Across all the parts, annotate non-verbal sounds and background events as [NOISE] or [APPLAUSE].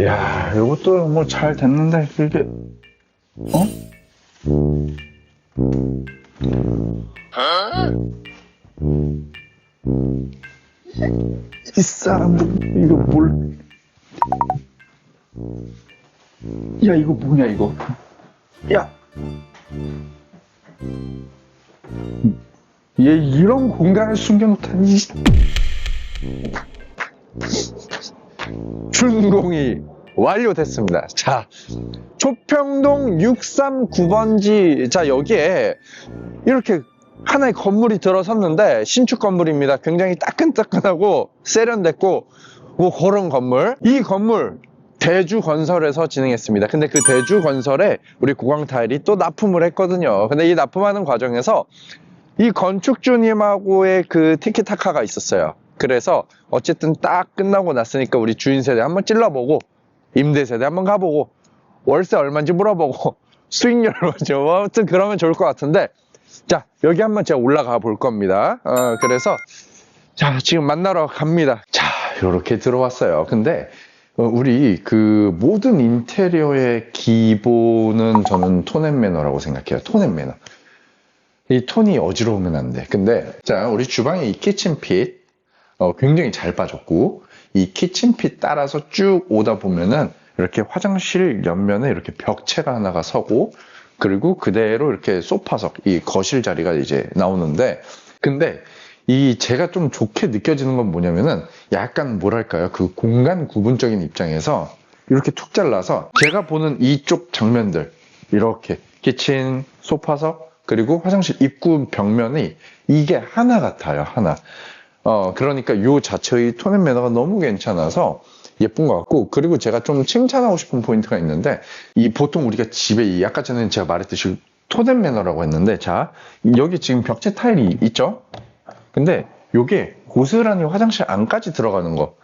야, 이것도 뭐 잘 됐는데, 이게, 어? 이 사람들, 이거 뭘. 야, 이거 뭐냐, 이거. 야! 얘 이런 공간을 숨겨놓다니. 준공이 완료됐습니다. 자, 초평동 639번지. 자, 여기에 이렇게 하나의 건물이 들어섰는데 신축 건물입니다. 굉장히 따끈따끈하고 세련됐고 뭐 그런 건물. 이 건물 대주 건설에서 진행했습니다. 근데 그 대주 건설에 우리 고광 타일이 또 납품을 했거든요. 근데 이 납품하는 과정에서 이 건축주님하고의 그 티키타카가 있었어요. 그래서 어쨌든 딱 끝나고 났으니까 우리 주인 세대 한번 찔러보고 임대 세대 한번 가보고 월세 얼마인지 물어보고 [LAUGHS] 수익률 얼마인지 뭐 아무튼 그러면 좋을 것 같은데 자 여기 한번 제가 올라가 볼 겁니다. 어, 그래서 자 지금 만나러 갑니다. 자 이렇게 들어왔어요. 근데 어, 우리 그 모든 인테리어의 기본은 저는 톤앤 매너라고 생각해요. 톤앤 매너. 이 톤이 어지러우면 안 돼. 근데 자 우리 주방에 이 키친핏 어, 굉장히 잘 빠졌고 이 키친핏 따라서 쭉 오다 보면은 이렇게 화장실 옆면에 이렇게 벽체가 하나가 서고 그리고 그대로 이렇게 소파석 이 거실 자리가 이제 나오는데 근데 이 제가 좀 좋게 느껴지는 건 뭐냐면은 약간 뭐랄까요? 그 공간 구분적인 입장에서 이렇게 툭 잘라서 제가 보는 이쪽 장면들 이렇게 키친 소파석 그리고 화장실 입구 벽면이 이게 하나 같아요 하나 어 그러니까 요 자체의 톤앤 매너가 너무 괜찮아서 예쁜 것 같고 그리고 제가 좀 칭찬하고 싶은 포인트가 있는데 이 보통 우리가 집에 이 아까 전에 제가 말했듯이 톤앤 매너라고 했는데 자 여기 지금 벽체 타일이 있죠 근데 요게 고스란히 화장실 안까지 들어가는 거.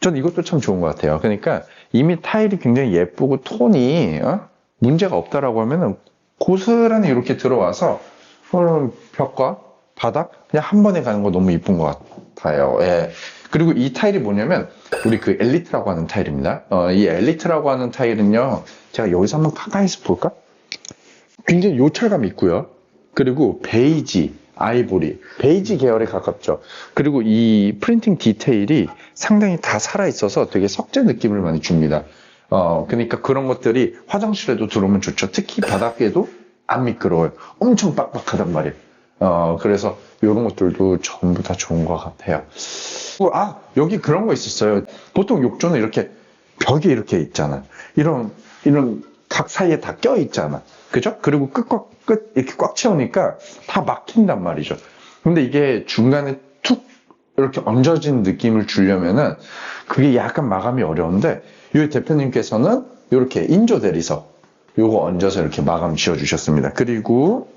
전 이것도 참 좋은 것 같아요. 그러니까 이미 타일이 굉장히 예쁘고 톤이 어? 문제가 없다라고 하면은 고스란히 이렇게 들어와서 어, 벽과 바닥 그냥 한 번에 가는 거 너무 이쁜 것 같아요. 예. 그리고 이 타일이 뭐냐면 우리 그 엘리트라고 하는 타일입니다. 어, 이 엘리트라고 하는 타일은요. 제가 여기서 한번 가까이서 볼까? 굉장히 요철감 있고요. 그리고 베이지, 아이보리, 베이지 계열에 가깝죠. 그리고 이 프린팅 디테일이 상당히 다 살아있어서 되게 석재 느낌을 많이 줍니다. 어, 그러니까 그런 것들이 화장실에도 들어오면 좋죠. 특히 바닥에도 안 미끄러워요. 엄청 빡빡하단 말이에요. 어, 그래서 이런 것들도 전부 다 좋은 것 같아요. 어, 아, 여기 그런 거 있었어요. 보통 욕조는 이렇게 벽에 이렇게 있잖아. 이런, 이런 각 사이에 다 껴 있잖아. 그죠? 그리고 끝과 끝 이렇게 꽉 채우니까 다 막힌단 말이죠. 근데 이게 중간에 툭 이렇게 얹어진 느낌을 주려면은 그게 약간 마감이 어려운데 이 대표님께서는 이렇게 인조 대리석 요거 얹어서 이렇게 마감 지어 주셨습니다. 그리고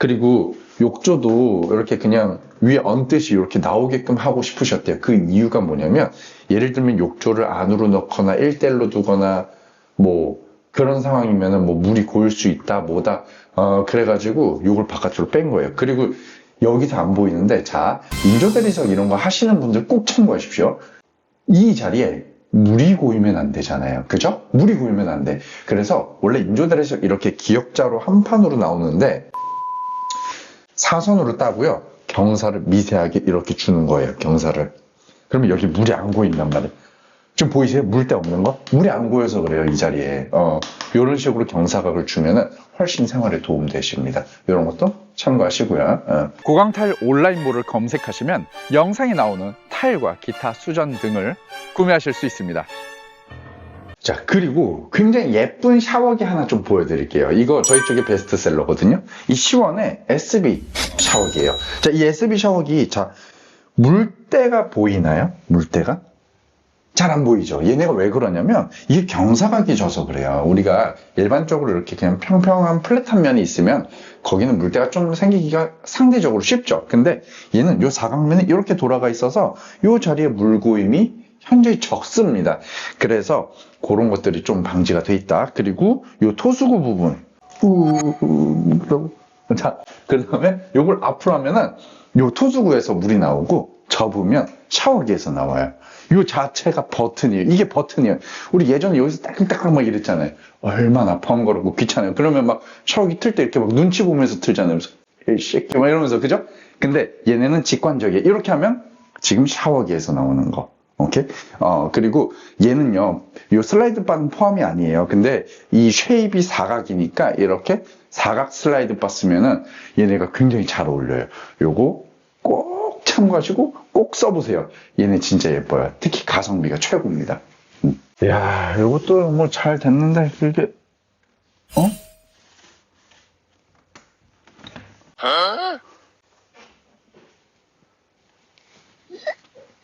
그리고 욕조도 이렇게 그냥 위에 얹듯이 이렇게 나오게끔 하고 싶으셨대요. 그 이유가 뭐냐면 예를 들면 욕조를 안으로 넣거나 1대1로 두거나 뭐 그런 상황이면은 뭐 물이 고일 수 있다 뭐다 어 그래가지고 요걸 바깥으로 뺀 거예요. 그리고 여기서 안 보이는데 자 인조 대리석 이런 거 하시는 분들 꼭 참고하십시오. 이 자리에 물이 고이면 안 되잖아요. 그죠? 물이 고이면 안 돼. 그래서 원래 인조 대리석 이렇게 기역자로 한 판으로 나오는데 사선으로 따고요. 경사를 미세하게 이렇게 주는 거예요. 경사를. 그러면 여기 물이 안 고인단 말이에요. 지금 보이세요? 물때 없는 거? 물이 안 고여서 그래요, 이 자리에. 어, 이런 식으로 경사각을 주면은 훨씬 생활에 도움 되십니다. 이런 것도 참고하시고요. 어. 고강타일 온라인몰을 검색하시면 영상에 나오는 타일과 기타 수전 등을 구매하실 수 있습니다. 자, 그리고 굉장히 예쁜 샤워기 하나 좀 보여드릴게요. 이거 저희 쪽에 베스트셀러거든요. 이 시원의 SB 샤워기예요. 자, 이 SB 샤워기, 자, 물때가 보이나요? 물때가? 잘 안 보이죠. 얘네가 왜 그러냐면 이게 경사각이 져서 그래요. 우리가 일반적으로 이렇게 그냥 평평한 플랫한 면이 있으면 거기는 물때가 좀 생기기가 상대적으로 쉽죠. 근데 얘는 요 사각면이 이렇게 돌아가 있어서 요 자리에 물고임이 현저히 적습니다. 그래서 그런 것들이 좀 방지가 돼 있다. 그리고 요 토수구 부분. 우, 자, 그 다음에 요걸 앞으로 하면은 요 토수구에서 물이 나오고 접으면 샤워기에서 나와요. 요 자체가 버튼이에요. 이게 버튼이에요. 우리 예전에 여기서 따끔따끔 막 이랬잖아요. 얼마나 번거롭고 귀찮아요. 그러면 막 샤워기 틀 때 이렇게 막 눈치 보면서 틀잖아요. 그래서 에이 새끼 막 이러면서 그죠? 근데 얘네는 직관적이에요. 이렇게 하면 지금 샤워기에서 나오는 거. 오케이? 어, 그리고 얘는요, 요 슬라이드 바는 포함이 아니에요. 근데 이 쉐입이 사각이니까 이렇게 사각 슬라이드 바 쓰면은 얘네가 굉장히 잘 어울려요. 요거 꼭 참고하시고 꼭 써보세요. 얘네 진짜 예뻐요. 특히 가성비가 최고입니다. 음. 이야, 요것도 뭐 잘 됐는데, 이게, 어?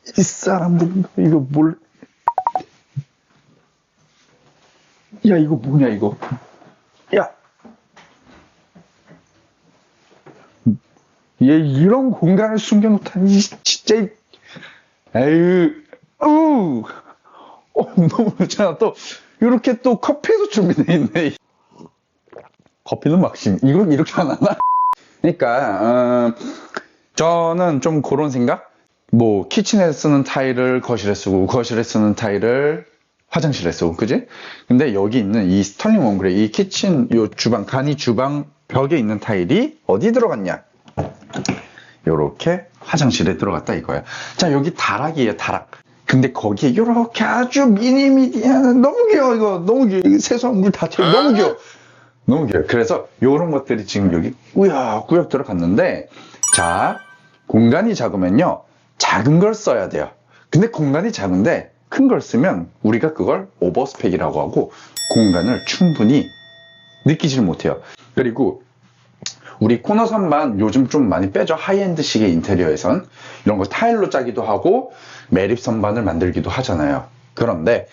이 사람들은 이거 뭘, 야, 이거 뭐냐, 이거. 야. 얘 이런 공간을 숨겨놓다니, 진짜, 이- 에휴, 어우, 어, 너무 좋잖아. 또, 이렇게 또 커피도 준비되어 있네. 커피는 막심. 이거 이렇게 안 하나? 그러니까, 어, 저는 좀 그런 생각? 뭐, 키친에 쓰는 타일을 거실에 쓰고, 거실에 쓰는 타일을 화장실에 쓰고, 그지? 근데 여기 있는 이 스털링 원그레, 이 키친, 요 주방, 간이 주방 벽에 있는 타일이 어디 들어갔냐? 요렇게 화장실에 들어갔다 이거야. 자, 여기 다락이에요, 다락. 근데 거기에 요렇게 아주 미니미니한, 너무 귀여워, 이거. 너무 귀여워. 세수한 물다 채워. 너무 귀여워. 너무 귀여워. 그래서 요런 것들이 지금 여기 꾸역꾸역 들어갔는데, 자, 공간이 작으면요, 작은 걸 써야 돼요. 근데 공간이 작은데, 큰 걸 쓰면 우리가 그걸 오버스펙이라고 하고, 공간을 충분히 느끼지를 못해요. 그리고 우리 코너 선반 요즘 좀 많이 빼죠. 하이엔드식의 인테리어에선. 이런 거 타일로 짜기도 하고, 매립 선반을 만들기도 하잖아요. 그런데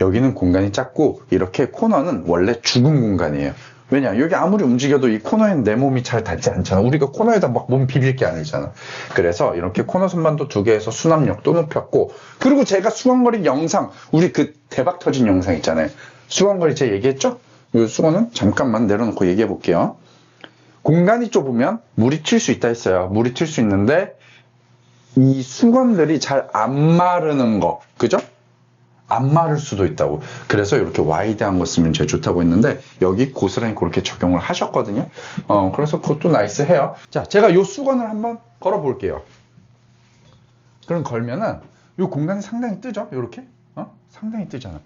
여기는 공간이 작고, 이렇게 코너는 원래 죽은 공간이에요. 왜냐, 여기 아무리 움직여도 이 코너에는 내 몸이 잘 닿지 않잖아. 우리가 코너에다 막 몸 비빌 게 아니잖아. 그래서 이렇게 코너 선반도 두 개에서 수납력도 높였고, 그리고 제가 수건거리 영상, 우리 그 대박 터진 영상 있잖아요. 수건거리 제가 얘기했죠? 이 수건은 잠깐만 내려놓고 얘기해 볼게요. 공간이 좁으면 물이 튈 수 있다 했어요. 물이 튈 수 있는데 이 수건들이 잘 안 마르는 거, 그죠? 안 마를 수도 있다고. 그래서 이렇게 와이드한 거 쓰면 제일 좋다고 했는데 여기 고스란히 그렇게 적용을 하셨거든요. 어, 그래서 그것도 나이스해요. 자, 제가 이 수건을 한번 걸어 볼게요. 그럼 걸면은 이 공간이 상당히 뜨죠? 이렇게? 어? 상당히 뜨잖아.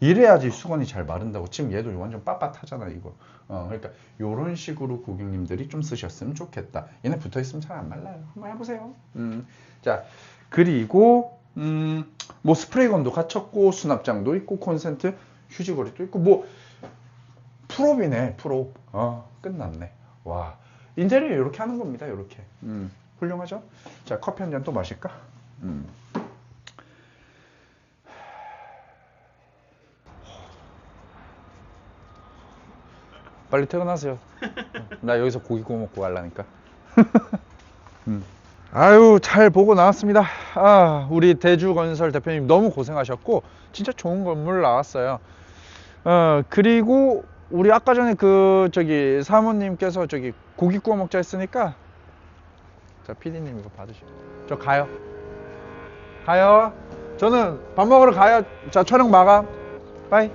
이래야지 수건이 잘 마른다고. 지금 얘도 완전 빳빳하잖아, 이거. 어, 그러니까 이런 식으로 고객님들이 좀 쓰셨으면 좋겠다. 얘네 붙어 있으면 잘 안 말라요. 한번 해 보세요. 음, 자, 그리고 음, 뭐 스프레이건도 갖췄고 수납장도 있고 콘센트 휴지거리도 있고 뭐 프로비네 프로. 어, 끝났네. 와, 인테리어 이렇게 하는 겁니다. 이렇게. 음, 훌륭하죠? 자, 커피 한 잔 또 마실까? 음. 빨리 퇴근하세요. [LAUGHS] 나 여기서 고기 구워 먹고 갈라니까. [LAUGHS] 음. 아유, 잘 보고 나왔습니다. 아, 우리 대주건설 대표님 너무 고생하셨고, 진짜 좋은 건물 나왔어요. 어, 그리고 우리 아까 전에 그, 저기, 사모님께서 저기 고기 구워 먹자 했으니까, 자, 피디님 이거 받으시고. 저 가요. 가요. 저는 밥 먹으러 가요. 자, 촬영 마감. 빠이.